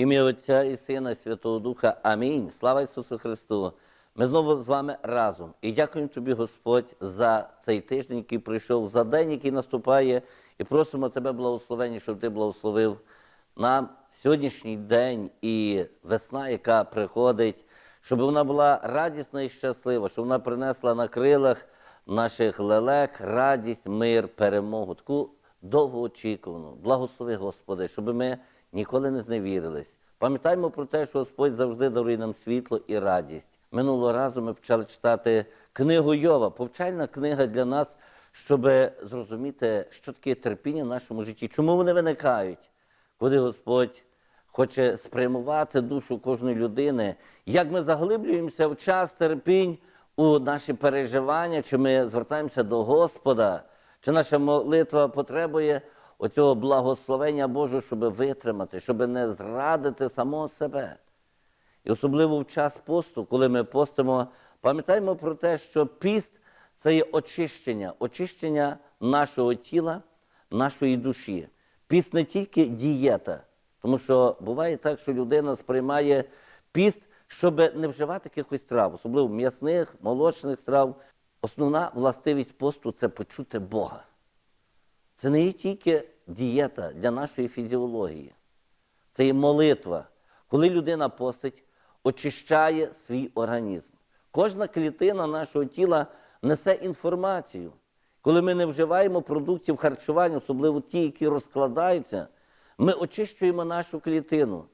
Ім'я Отця і Сина, і Святого Духа. Амінь. Слава Ісусу Христу. Ми знову з вами разом. І дякуємо тобі, Господь, за цей тиждень, який прийшов, за день, який наступає, і просимо тебе благословення, щоб ти благословив нам сьогоднішній день і весна, яка приходить, щоб вона була радісна і щаслива, щоб вона принесла на крилах наших лелек радість, мир, перемогу, таку довгоочікувану. Благослови, Господи, щоб ми ніколи не зневірились. Пам'ятаємо про те, що Господь завжди дарує нам світло і радість. Минулого разу ми почали читати книгу Йова, повчальна книга для нас, щоб зрозуміти, що таке терпіння в нашому житті, чому вони виникають, коли Господь хоче спрямувати душу кожної людини, як ми заглиблюємося в час терпінь у наші переживання, чи ми звертаємося до Господа, чи наша молитва потребує оцього благословення Божого, щоб витримати, щоб не зрадити самого себе. І особливо в час посту, коли ми постимо, пам'ятаємо про те, що піст це є очищення, очищення нашого тіла, нашої душі. Піст не тільки дієта, тому що буває так, що людина сприймає піст, щоб не вживати якихось трав, особливо м'ясних, молочних трав. Основна властивість посту це почути Бога. Це не є тільки дієта для нашої фізіології, це є молитва. Коли людина постить, очищає свій організм. Кожна клітина нашого тіла несе інформацію. Коли ми не вживаємо продуктів харчування, особливо ті, які розкладаються, ми очищуємо нашу клітину.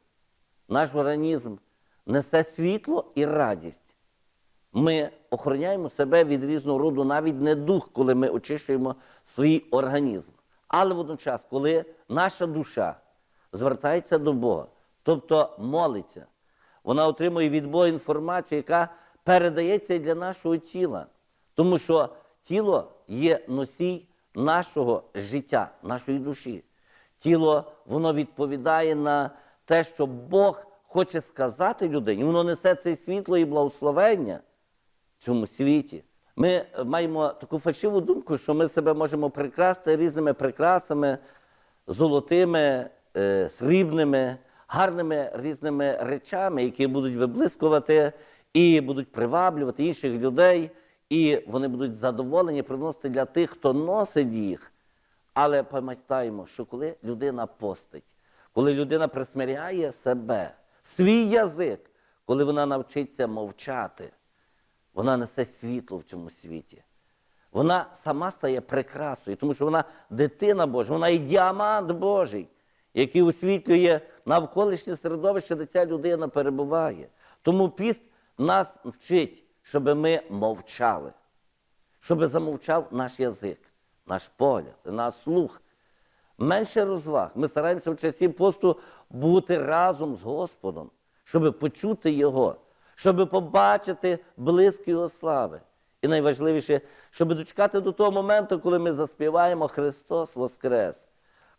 Наш організм несе світло і радість. Ми охороняємо себе від різного роду, навіть не дух, коли ми очищуємо свій організм. Але водночас, коли наша душа звертається до Бога, тобто молиться, вона отримує від Бога інформацію, яка передається для нашого тіла. Тому що тіло є носій нашого життя, нашої душі. Тіло воно відповідає на те, що Бог хоче сказати людині, воно несе це світло і благословення в цьому світі. Ми маємо таку фальшиву думку, що ми себе можемо прикрасти різними прикрасами, золотими, е, срібними, гарними різними речами, які будуть виблискувати і будуть приваблювати інших людей, і вони будуть задоволені приносити для тих, хто носить їх. Але пам'ятаємо, що коли людина постить, коли людина присмиряє себе, свій язик, коли вона навчиться мовчати, вона несе світло в цьому світі. Вона сама стає прекрасою, тому що вона дитина Божа, вона і діамант Божий, який освітлює навколишнє середовище, де ця людина перебуває. Тому піст нас вчить, щоб ми мовчали, щоб замовчав наш язик, наш погляд, наш слух. Менше розваг. Ми стараємося в часі посту бути разом з Господом, щоб почути Його, щоб побачити блиск Його слави. І найважливіше, щоб дочекати до того моменту, коли ми заспіваємо Христос Воскрес,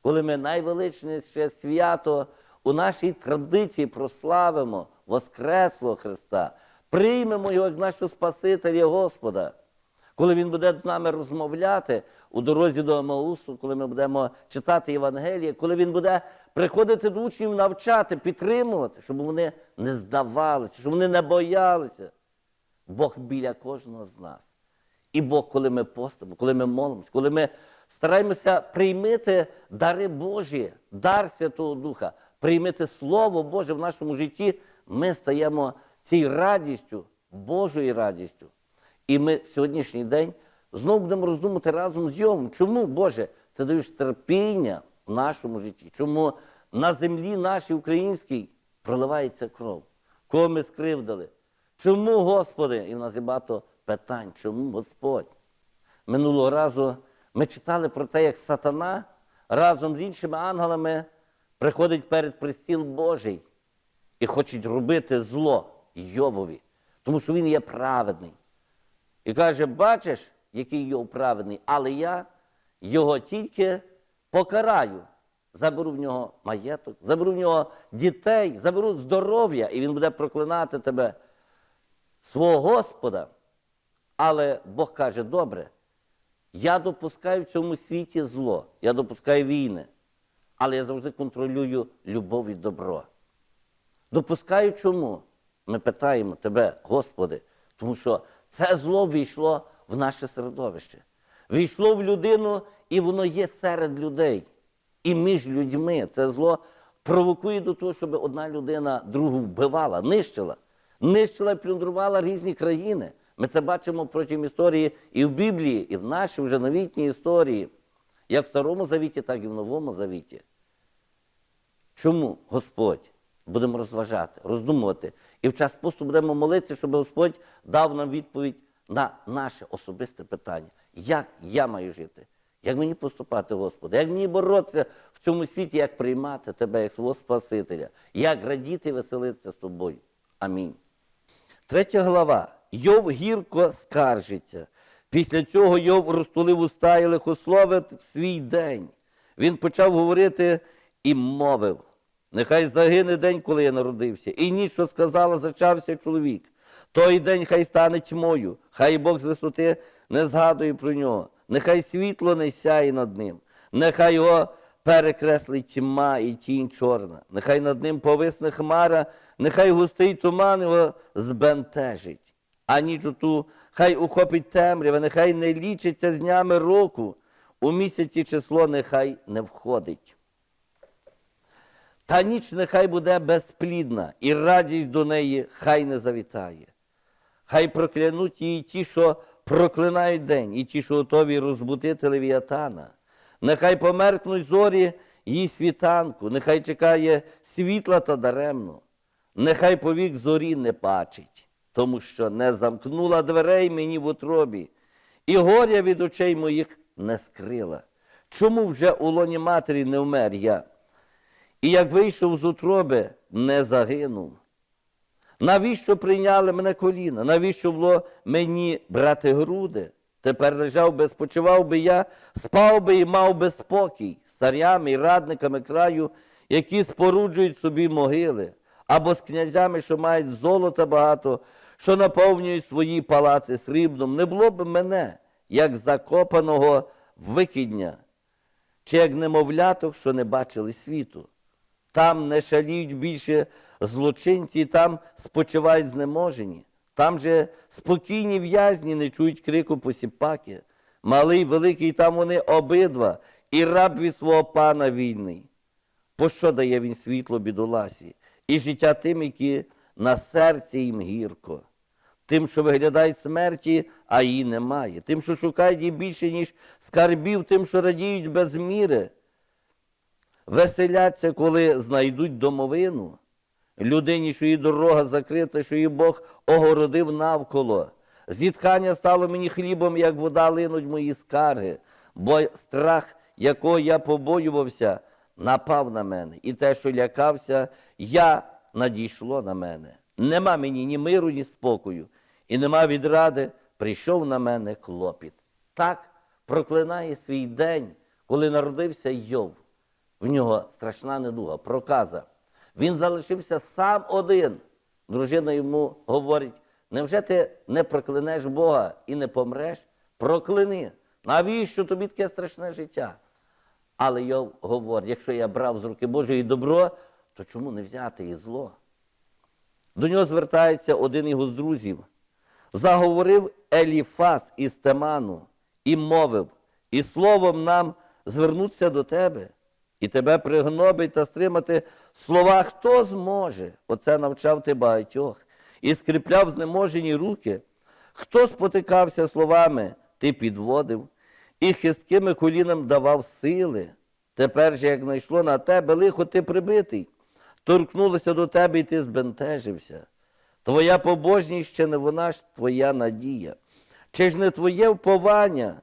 коли ми найвеличніше свято у нашій традиції прославимо Воскреслого Христа, приймемо Його як нашого Спасителя Господа коли він буде з нами розмовляти у дорозі до Амаусу, коли ми будемо читати Євангеліє, коли він буде приходити до учнів навчати, підтримувати, щоб вони не здавалися, щоб вони не боялися. Бог біля кожного з нас. І Бог, коли ми постимо, коли ми молимося, коли ми стараємося приймити дари Божі, дар Святого Духа, приймити Слово Боже в нашому житті, ми стаємо цією радістю, Божою радістю. І ми сьогоднішній день знову будемо роздумати разом з Йовом. Чому, Боже, це даєш терпіння в нашому житті? Чому на землі нашій українській проливається кров? Кого ми скривдили? Чому, Господи? І в нас є багато питань. Чому Господь? Минулого разу ми читали про те, як сатана разом з іншими ангелами приходить перед пристіл Божий і хочуть робити зло Йовові, тому що він є праведний. І каже, бачиш, який Йов праведний, але я його тільки покараю. Заберу в нього маєток, заберу в нього дітей, заберу здоров'я, і він буде проклинати тебе, свого Господа. Але Бог каже, добре, я допускаю в цьому світі зло, я допускаю війни, але я завжди контролюю любов і добро. Допускаю чому? Ми питаємо тебе, Господи, тому що це зло війшло в наше середовище. Війшло в людину, і воно є серед людей. І між людьми це зло провокує до того, щоб одна людина другу вбивала, нищила. Нищила і плюндрувала різні країни. Ми це бачимо протягом історії і в Біблії, і в нашій вже новітній історії, як в Старому Завіті, так і в Новому Завіті. Чому Господь? Будемо розважати, роздумувати. І в час посту будемо молитися, щоб Господь дав нам відповідь на наше особисте питання. Як я маю жити? Як мені поступати, Господи? Як мені боротися в цьому світі, як приймати Тебе як свого Спасителя? Як радіти і веселитися з тобою? Амінь. Третя глава. Йов гірко скаржиться. Після цього Йов розтулив уста і лихословив свій день. Він почав говорити і мовив. Нехай загине день, коли я народився, і ніч, що сказала, зачався чоловік. Той день хай стане тьмою, хай Бог з висоти не згадує про нього, нехай світло не сяє над ним, нехай його перекреслить тьма і тінь чорна, нехай над ним повисне хмара, нехай густий туман його збентежить, а ніч ту хай ухопить темрява, нехай не лічиться з днями року, у місяці число нехай не входить. Та ніч нехай буде безплідна, і радість до неї хай не завітає. Хай проклянуть її ті, що проклинають день, і ті, що готові розбудити левіатана. Нехай померкнуть зорі її світанку, нехай чекає світла та даремно, нехай повік зорі не бачить, тому що не замкнула дверей мені в утробі, і горя від очей моїх не скрила. Чому вже у лоні матері не вмер я? І як вийшов з утроби, не загинув. Навіщо прийняли мене коліна? Навіщо було мені брати груди? Тепер лежав би, спочивав би я, спав би і мав би спокій царями і радниками краю, які споруджують собі могили, або з князями, що мають золота багато, що наповнюють свої палаци срібном. Не було б мене, як закопаного викидня, чи як немовляток, що не бачили світу. Там не шаліють більше злочинці, там спочивають знеможені. Там же спокійні в'язні не чують крику посіпаки. Малий, великий, там вони обидва, і раб від свого пана вільний. Пощо дає він світло бідоласі, і життя тим, які на серці їм гірко, тим, що виглядають смерті, а її немає, тим, що шукають її більше, ніж скарбів, тим, що радіють без міри веселяться, коли знайдуть домовину. Людині, що її дорога закрита, що її Бог огородив навколо. Зітхання стало мені хлібом, як вода линуть мої скарги, бо страх, якого я побоювався, напав на мене. І те, що лякався, я надійшло на мене. Нема мені ні миру, ні спокою, і нема відради, прийшов на мене клопіт. Так проклинає свій день, коли народився Йов. В нього страшна недуга, проказа. Він залишився сам один. Дружина йому говорить: невже ти не проклянеш Бога і не помреш? Прокляни. Навіщо тобі таке страшне життя? Але Йов говорить, якщо я брав з руки Божої добро, то чому не взяти і зло? До нього звертається один його з друзів. Заговорив Еліфас із Теману і мовив, і словом нам звернуться до тебе, і тебе пригнобить та стримати слова хто зможе. Оце навчав ти багатьох, і скріпляв знеможені руки. Хто спотикався словами, ти підводив, і хисткими колінам давав сили. Тепер же, як знайшло на тебе, лихо ти прибитий, торкнулося до тебе, і ти збентежився. Твоя побожність ще не вона ж твоя надія. Чи ж не твоє вповання,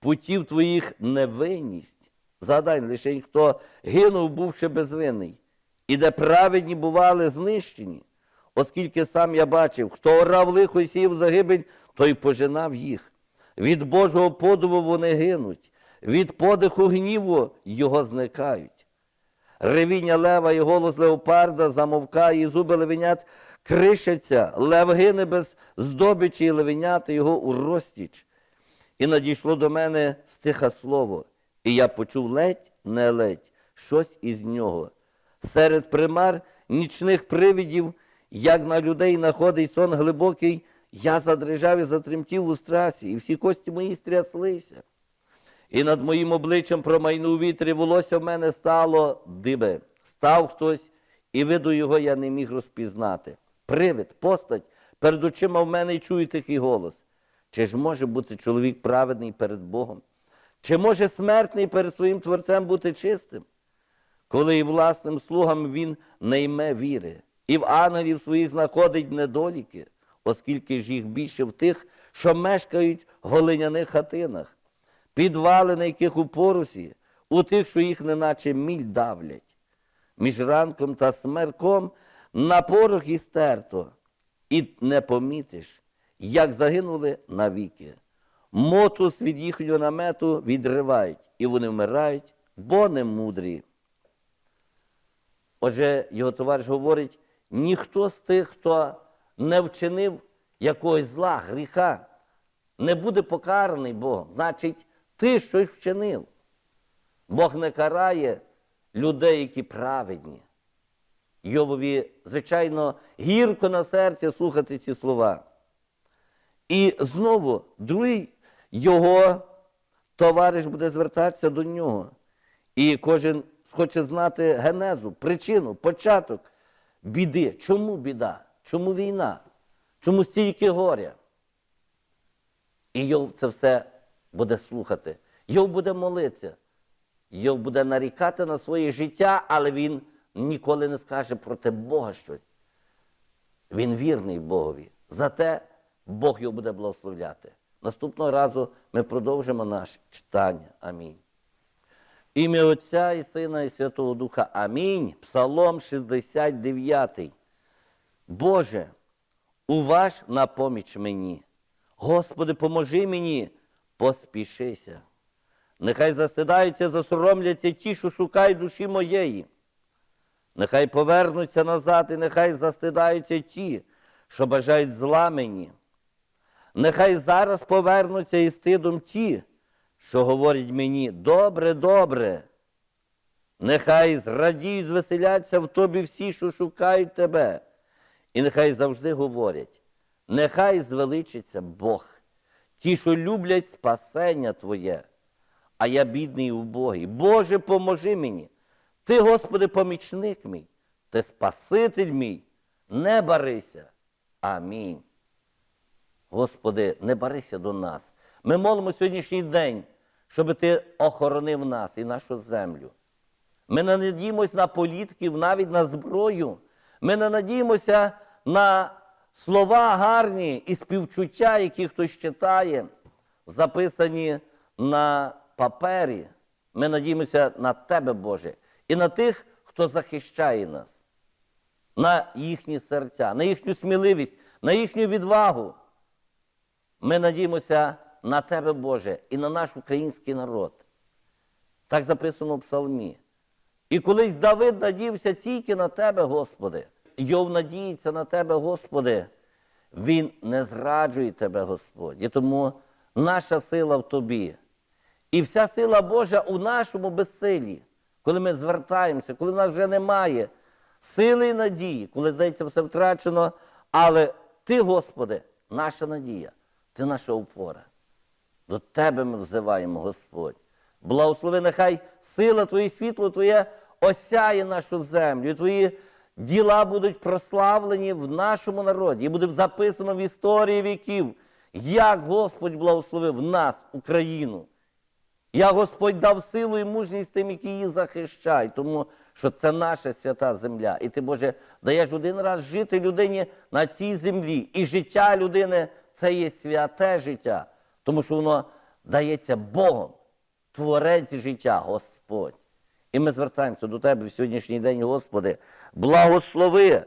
путів твоїх невинність? Згадай лише, хто гинув, бувши безвинний, і де праведні бували знищені, оскільки сам я бачив, хто орав лихо і сів загибель, той пожинав їх. Від Божого подиву вони гинуть, від подиху гніву його зникають. Ревіння лева і голос леопарда замовкає, і зуби левенят кришаться, лев гине без здобичі і левенята його у розтіч. І надійшло до мене стиха слово, і я почув ледь, не ледь, щось із нього. Серед примар нічних привидів, як на людей находить сон глибокий, я задрижав і затремтів у страсі, і всі кості мої стряслися. І над моїм обличчям промайнув вітер, і волосся в мене стало дибе. Став хтось, і виду його я не міг розпізнати. Привид, постать, перед очима в мене й чую тихий голос. Чи ж може бути чоловік праведний перед Богом? Чи може смертний перед своїм Творцем бути чистим? Коли і власним слугам він не йме віри, і в ангелів своїх знаходить недоліки, оскільки ж їх більше в тих, що мешкають в голиняних хатинах, підвали, на яких у порусі, у тих, що їх неначе міль давлять. Між ранком та смерком на порох і стерто, і не помітиш, як загинули навіки. Мотус від їхнього намету відривають, і вони вмирають, бо не мудрі. Отже, його товариш говорить, ніхто з тих, хто не вчинив якогось зла, гріха, не буде покараний Богом. Значить, ти щось вчинив. Бог не карає людей, які праведні. Йовові, звичайно, гірко на серці слухати ці слова. І знову другий його товариш буде звертатися до нього. І кожен хоче знати генезу, причину, початок біди. Чому біда? Чому війна? Чому стільки горя? І Йов це все буде слухати. Йов буде молитися. Йов буде нарікати на своє життя, але він ніколи не скаже проти Бога щось. Він вірний Богові. Зате Бог його буде благословляти. Наступного разу ми продовжимо наше читання. Амінь. Ім'я Отця і Сина, і Святого Духа. Амінь. Псалом 69. Боже, уваж на поміч мені. Господи, поможи мені, поспішися. Нехай застидаються, засоромляться ті, що шукають душі моєї. Нехай повернуться назад, і нехай застидаються ті, що бажають зла мені. Нехай зараз повернуться із стидом ті, що говорять мені добре, добре. Нехай зрадіють, звеселяться в тобі всі, що шукають тебе. І нехай завжди говорять, нехай звеличиться Бог, ті, що люблять спасення Твоє, а я бідний і убогий. Боже, поможи мені. Ти, Господи, помічник мій, ти Спаситель мій, не барися. Амінь. Господи, не барися до нас. Ми молимо сьогоднішній день, щоб Ти охоронив нас і нашу землю. Ми не надіємося на політиків, навіть на зброю. Ми не надіємося на слова гарні і співчуття, які хтось читає, записані на папері. Ми надіємося на Тебе, Боже, і на тих, хто захищає нас, на їхні серця, на їхню сміливість, на їхню відвагу. Ми надіємося на Тебе, Боже, і на наш український народ. Так записано в Псалмі. І колись Давид надіявся тільки на Тебе, Господи. Йов надіється на Тебе, Господи. Він не зраджує Тебе, Господь. І тому наша сила в Тобі. І вся сила Божа у нашому безсилі, коли ми звертаємося, коли нас вже немає сили і надії, коли здається все втрачено. Але Ти, Господи, наша надія, Ти наша опора. До Тебе ми взиваємо, Господь. Благослови, нехай сила Твоє світло Твоє осяє нашу землю, і Твої діла будуть прославлені в нашому народі, і буде записано в історії віків, як Господь благословив нас, Україну. Я Господь дав силу і мужність тим, які її захищають, тому що це наша свята земля. І ти, Боже, даєш один раз жити людині на цій землі. І життя людини це є святе життя, тому що воно дається Богом, творець життя, Господь. І ми звертаємося до Тебе в сьогоднішній день, Господи, благослови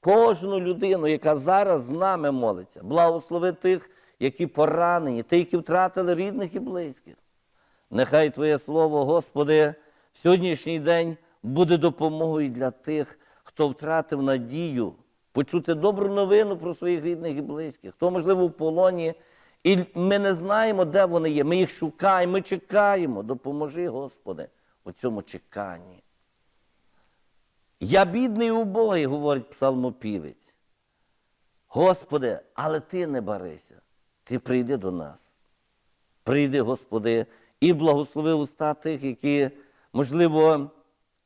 кожну людину, яка зараз з нами молиться. Благослови тих, які поранені, тих, які втратили рідних і близьких. Нехай Твоє Слово, Господи, в сьогоднішній день буде допомогою для тих, хто втратив надію, почути добру новину про своїх рідних і близьких, хто, можливо, в полоні, і ми не знаємо, де вони є. Ми їх шукаємо, ми чекаємо. Допоможи, Господи, у цьому чеканні. Я бідний убогий, говорить псалмопівець. Господи, але ти не барися, ти прийди до нас. Прийди, Господи, і благослови уста тих, які, можливо,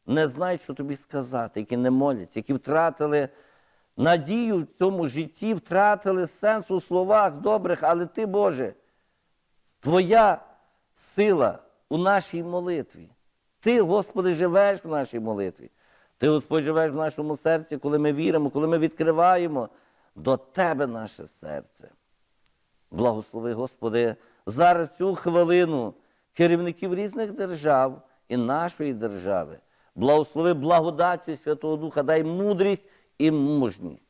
не знають, що тобі сказати, які не моляться, які втратили надію в цьому житті, втратили сенс у словах добрих, але ти, Боже, Твоя сила у нашій молитві. Ти, Господи, живеш в нашій молитві. Ти, Господь, живеш в нашому серці, коли ми віримо, коли ми відкриваємо до Тебе наше серце. Благослови, Господи, зараз цю хвилину керівників різних держав і нашої держави. Благослови благодаттю Святого Духа, дай мудрість і мужність.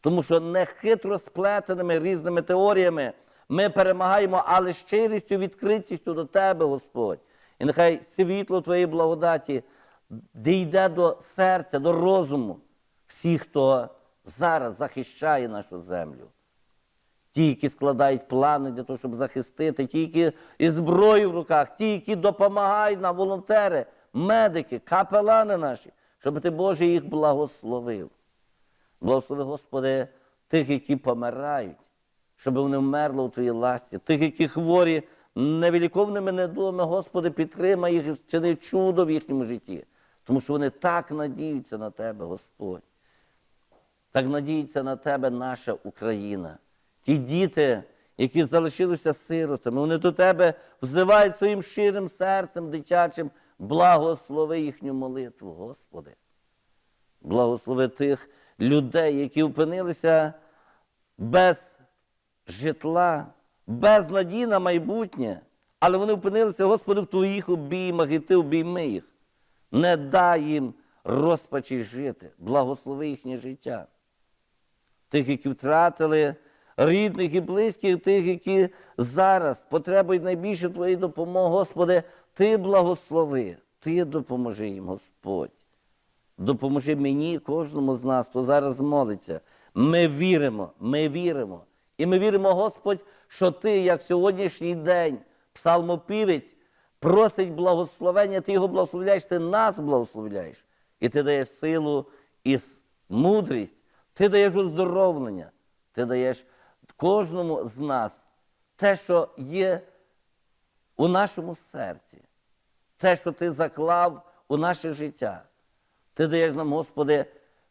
Тому що не хитро сплетеними різними теоріями ми перемагаємо, але щирістю, відкритістю до Тебе, Господь. І нехай світло Твоєї благодаті дійде до серця, до розуму всіх, хто зараз захищає нашу землю. Ті, які складають плани для того, щоб захистити, ті, які із зброєю в руках, ті, які допомагають нам, волонтери, медики, капелани наші, щоб ти, Боже, їх благословив. Благослови, Господи, тих, які помирають, щоб вони вмерли у Твоїй ласті, тих, які хворі невеликовними недугами, Господи, підтримай їх і вчини чудо в їхньому житті. Тому що вони так надіються на Тебе, Господь. Так надіється на Тебе наша Україна. Ті діти, які залишилися сиротами, вони до Тебе взивають своїм щирим серцем дитячим, благослови їхню молитву, Господи. Благослови тих людей, які опинилися без житла, без надії на майбутнє, але вони опинилися, Господи, в Твоїх обіймах, і Ти обійми їх. Не дай їм розпачі жити, благослови їхнє життя. Тих, які втратили рідних і близьких, тих, які зараз потребують найбільше Твоєї допомоги, Господи, Ти благослови, Ти допоможи їм, Господь. Допоможи мені, кожному з нас, хто зараз молиться. Ми віримо, ми віримо. І ми віримо, Господь, що Ти, як сьогоднішній день, псалмопівець, просить благословення, Ти його благословляєш, Ти нас благословляєш. І Ти даєш силу і мудрість, Ти даєш оздоровлення, Ти даєш кожному з нас те, що є у нашому серці, те, що Ти заклав у наше життя. Ти даєш нам, Господи,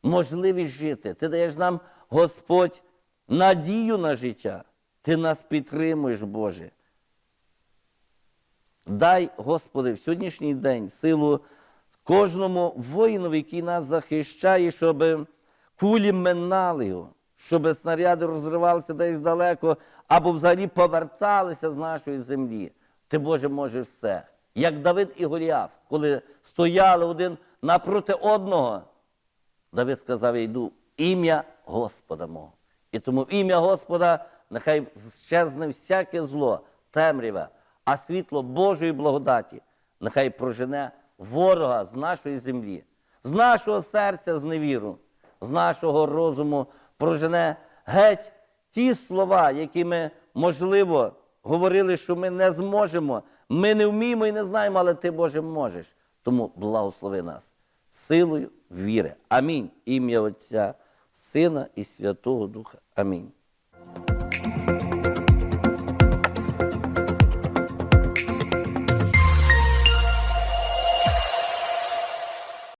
можливість жити. Ти даєш нам, Господь, надію на життя. Ти нас підтримуєш, Боже. Дай, Господи, в сьогоднішній день силу кожному воїну, який нас захищає, щоб кулі минали його, щоб снаряди розривалися десь далеко, або взагалі поверталися з нашої землі. Ти, Боже, можеш все. Як Давид і Голіаф, коли стояли один напроти одного, Давид сказав, я йду ім'я Господа мого. І тому в ім'я Господа нехай щезне всяке зло, темряве, а світло Божої благодаті нехай прожене ворога з нашої землі, з нашого серця з невіру, з нашого розуму прожене геть ті слова, які ми, можливо, говорили, що ми не зможемо, ми не вміємо і не знаємо, але ти, Боже, можеш. Тому благослови нас силою віри. Амінь. Ім'я Отця, Сина і Святого Духа. Амінь.